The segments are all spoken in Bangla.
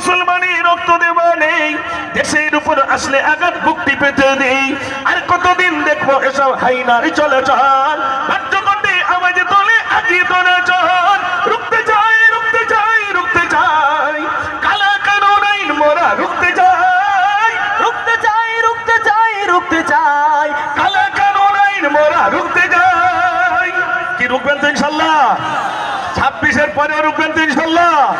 মুসলমানই রক্ত দেওয়া নেই। দেশের উপর আসলে আঘাত বুকটি পেতে নেই। আর কতদিন দেখব এসব হাইনার চলাচল? চল। রুখতে চাই রুখতে চাই রুখতে চাই। কালা আইন মোরা, রুখতে চাই। রুখতে চাই রুখতে চাই রুখতে চাই। কালা আইন মোরা, রুখতে চাই। কি ছাব্বিশের পরে রুখবেন তো ইনশাল্লাহ?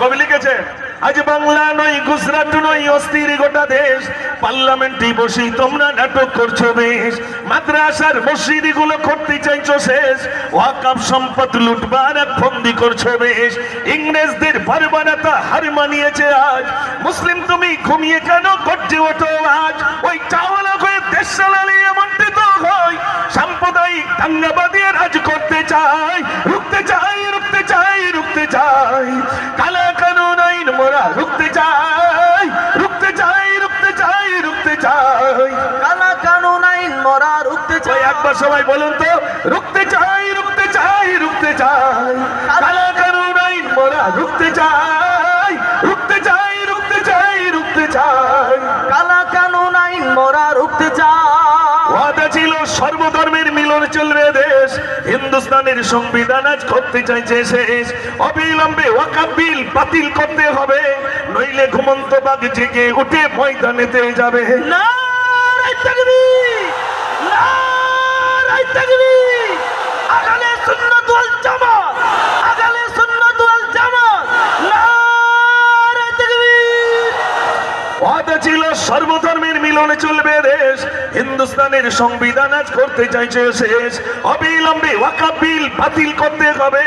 কবি লিখেছে আজ বাংলা নয়, গুজরাট নয়, অস্থির গোটা দেশ। পার্লামেন্টে বসি তোমরা নাটক করছ বেশ। মাদ্রাসার মসজিদগুলো করতে চাইছো শেষ। ওয়াকাপ সম্পদ লুটবার ফন্দি করছ বেশ। ইংরেজদের বারবারাতা হার মানিয়েছে আজ। মুসলিম তুমি ঘুমিয়ে কেন গর্জে ওঠো আজ? ওই চাওয়ালা হয়ে দেশ চালালে এমনটি হয়। সাম্প্রদায়িক দাঙ্গাবাদী রাজ করতে চাই রুখতে চাই রুখতে চাই রুখতে চাই মোরা রুখতে চাই রুখতে চাই রুখতে চাই রুখতে চাই। কালা কানুন আইন মরা রুখতে চাই। একবার সবাই বলুন তো রুখতে চাই রুখতে চাই রুখতে চাই। কালা কানুন আইন মোরা রুখতে চাই রুখতে চাই রুখতে চাই রুখতে চাই। কালা কানুন আইন মরা রুখতে চাই। ছিল সর্বধর্মের মিলন চলবে দেশ। হিন্দুস্তানের সংবিধান আজ করতে চাইছে শেষ। অবিলম্বে ওয়াকাবিল বাতিল করতে হবে। নইলে ঘুমন্ত বাঘ জেগে উঠে ময়দানেতে যাবে। না ওয়াল জামাত আগালে সুন্নাত ওয়াল জামাত নারায় তাকবীর ওয়াদা ছিল সর্বধর্মের মিলনে চলবে দেশ। হিন্দুস্তানের সংবিধান আজ করতে চাইছে শেষ। অবিলম্বে ওয়াকাব বিল বাতিল করতে হবে।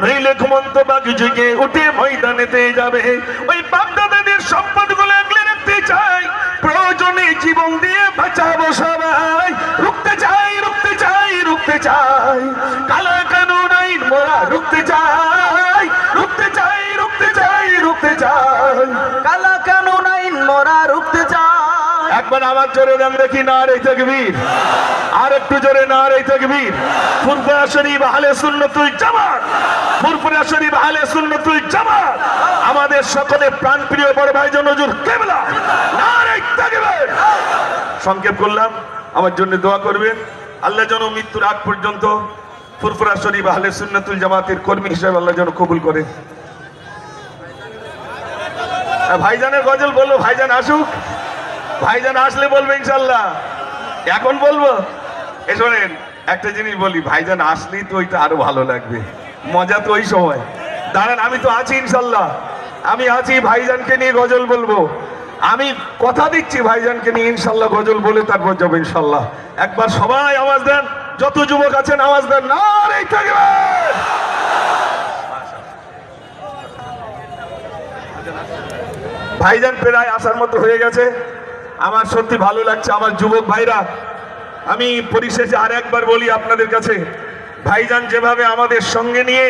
নইলে ঘুমন্ত বাঘ জেগে উঠে ময়দানেতে যাবে। ওই বাপদাদাদের সম্পদগুলো আগলে রাখতে চাই। প্রয়োজনে জীবন দিয়ে বাঁচাবো সবাই। রুখতে চাই রুখতে চাই রুখতে চাই। কালা কানুন আইন মোরা রুখতে চাই। রুখতে চাই রুখতে চাই রুখতে চাই। কালা একবার আমার জোরে দেন দেখি না রে তকবীর। আর একটু জোরে না রে তকবীর। ফুরফুরা শরীফ আহলে সুন্নতুল জামাত। ফুরফুরা শরীফ আহলে সুন্নতুল জামাত। আমাদের সকলে প্রাণপ্রিয় বড় ভাই নজর কেবলা। না রে তকবীর। সংক্ষেপ করলাম, আমার জন্য দোয়া করবেন। আল্লাহ যেন মৃত্যুর আগ পর্যন্ত ফুরফুরা শরীফ আহলে সুন্নতুল জামাতের কর্মী হিসেবে আল্লাহ যেন কবুল করে। ভাইজানের গজল বলল, ভাইজান আসুক। ভাইজান আসলে বলবে ইনশাল্লাহ। এখন বলব? এ শোনেন, একটা জিনিস বলি, ভাইজান আসলেই তো ওইটা আরও ভালো লাগবে। মজা তো ওই সময়। দাঁড়ান, আমি তো আছি ইনশাল্লাহ। আমি আছি, ভাইজানকে নিয়ে গজল বলব। আমি কথা দিচ্ছি ভাইজানকে নিয়ে, ইনশাল্লাহ গজল বলে তারপর যাব ইনশাল্লাহ। একবার সবাই আওয়াজ দেন, যত যুবক আছেন আওয়াজ দেন। না থাকবে! ভাইজান প্রায় আসার মতো হয়ে গেছে। আমার সত্যি ভালো লাগছে, আমার যুবক ভাইরা। আমি পরিশেষে আর একবার বলি আপনাদের কাছে, ভাইজান যেভাবে আমাদের সঙ্গে নিয়ে,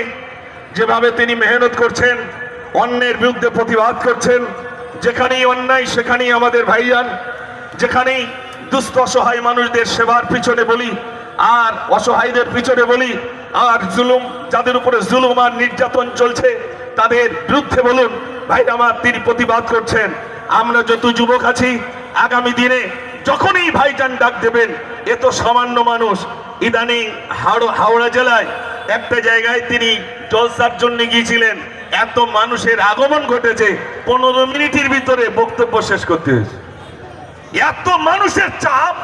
যেভাবে তিনি মেহনত করছেন, অন্যের বিরুদ্ধে প্রতিবাদ করছেন, যেখানেই অন্যায় সেখানেই আমাদের ভাইজান, যেখানেই দুস্থ অসহায় মানুষদের সেবার পিছনে বলি, আর অসহায়দের পিছনে বলি, আর জুলুম, যাদের উপরে জুলুম আর নির্যাতন চলছে, তাদের বিরুদ্ধে বলুন ভাই আমার তিনি প্রতিবাদ করছেন। আমরা যত যুবক আছি আগামী দিনে যখনই ভাইজান ডাক দেবেন, এ তো সামান্য মানুষ। ইদানিং হাওড়া জেলায় একটা জায়গায় তিনি জলসার জন্য গিয়েছিলেন। এত মানুষের আগমন ঘটেছে। পনেরো মিনিটের ভিতরে বক্তব্য শেষ করতে হয়েছে। এত মানুষের চাপ,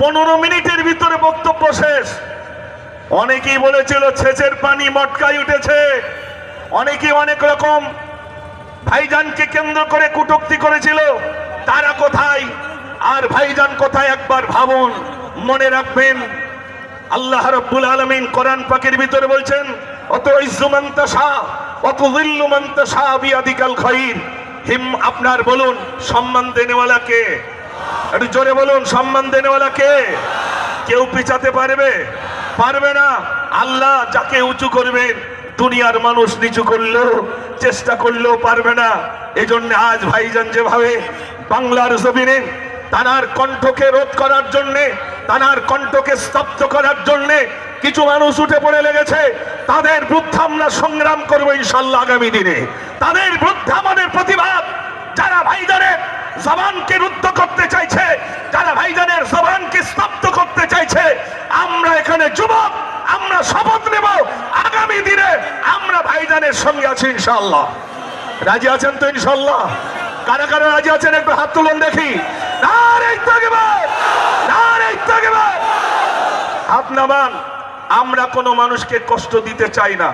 পনেরো মিনিটের ভিতরে বক্তব্য শেষ। অনেকেই বলেছিল, ছেচের পানি মটকাই উঠেছে। অনেকেই অনেক রকম ভাইজানকে কেন্দ্র করে কুটুক্তি করেছিল। আর ভাইজান কোথায় একবার ভাবুন, মনে রাখবেন, আল্লাহ রব্বুল আলমিন কোরআন পাকের ভিতরে বলছেন অত ইজ্জুমন্ত শাহ অত জিল্লুমন্ত শাহ বিয়াদিকাল খৈর হিম, আপনার বলুন, সম্মান দেনেওয়ালা কে? একটু জোরে বলুন, সম্মান দেনেওয়ালা কে? কেউ পিছাতে পারবে? পারবে না। আল্লাহ যাকে উঁচু করবেন, দুনিয়ার মানুষ নিচু করলেও, চেষ্টা করলেও পারবে না। এজন্য আজ ভাইজান যেভাবে বাংলার জমিনে তানার কণ্ঠকে রোধ করার জন্যে, তানার কণ্ঠকে স্তব্ধ করার জন্যে কিছু মানুষ উঠে পড়ে লেগেছে। তাদের বিরুদ্ধে আমরা সংগ্রাম করব ইনশাল্লাহ আগামী দিনে। তাদের বিরুদ্ধে আমাদের প্রতিবাদ। যারা ভাইজানের জবানকে রুদ্ধ করতে চাইছে, যারা ভাইজানের জবানকে স্তব্ধ করতে চাইছে, আমরা এখানে যুবক, আমরা শপথ নেব। আগামী দিনে আমরা ভাইজানের সঙ্গে আছি ইনশাল্লাহ। রাজি আছেন তো ইনশাল্লাহ? কারা কারা রাজি আছেন? একটু হাত তুলুন দেখি। নামান আমরা কোনো মানুষকে কষ্ট দিতে চাই না।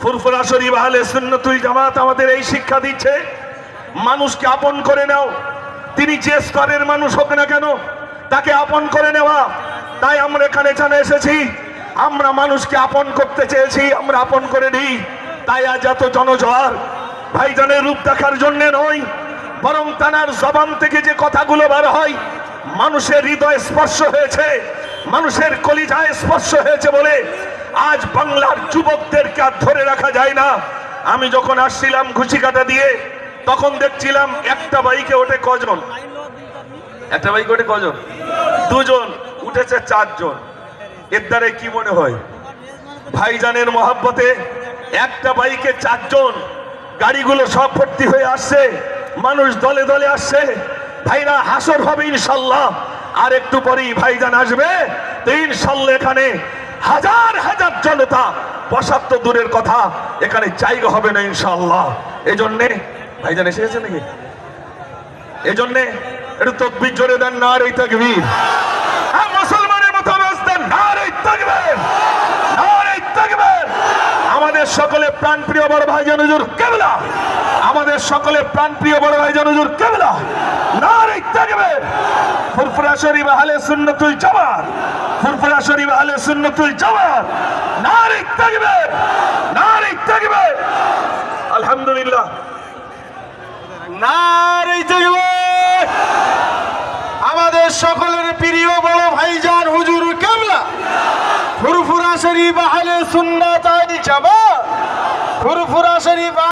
ফুরফুরা শরীফ আহলে সুন্নতুল জামাত আমাদের এই শিক্ষা দিচ্ছে, মানুষকে আপন করে নাও। তিনি যে স্তরের মানুষ হোক না কেন, তাকে আপন করে নেওয়া। তাই আমরা এখানে জানা এসেছি, আমরা মানুষকে আপন করতে চেয়েছি, আমরা আপন করে নিই। তাই আজ এত জনজোয়ার, ভাইজানের রূপ দেখার জন্য নয় বরং তানার জবান থেকে যে কথাগুলো বার হয়, মানুষের হৃদয় স্পর্শ হয়েছে, মানুষের কলিজায় স্পর্শ হয়েছে বলে আজ বাংলার যুবকদেরকে আর ধরে রাখা যায় না। আমি যখন আসছিলাম ঘুষি কাটা দিয়ে, তখন দেখছিলাম একটা বাইকে ওঠে কজন? একটা বাইকে ওঠে কজন? দুজন, উঠেছে চারজন। এর দ্বারা কি মনে হয়? ভাইজানের মহাব্বতে একটা বাইকে চারজন, গাড়িগুলো সব ভর্তি হয়ে আসছে। মানুষ দলে দলে আসছে। ভাইরা, হাসর হবে ইনশাল্লাহ। আর একটু পরেই ভাইজান আসবে। ইনশাল্লাহ এখানে হাজার হাজার জনতা বসার দূরের কথা, এখানে জায়গা হবে না ইনশাল্লাহ। এই জন্যে ভাইজান এসে গেছে নাকি? এই জন্যে একটু তকবির জোরে দেন না রে তকবির। হ্যাঁ মুসলমানের মতো আওয়াজ দেন না রে তকবির! আমাদের সকলে প্রাণ প্রিয় বড় ভাইজান জানুজুর কেবলা। আমাদের সকলে প্রাণ প্রিয় বড় ভাই জানুজুর কেবলা, নারে তাকবীর! ফুরফুরা শরীফ আহলে জামাত, ফুরফুরা শরীফ আহলে জামাত, নারে তাকবীর! নারে তাকবীর! আলহামদুলিল্লাহ নারী তাকবীর! আমাদের সকলের প্রিয় বড় ভাইজান হুজুর কেমলা ফুরফুরা শরীফ আহলে সুন্নাত জামাত, ফুরফুরা শরীফ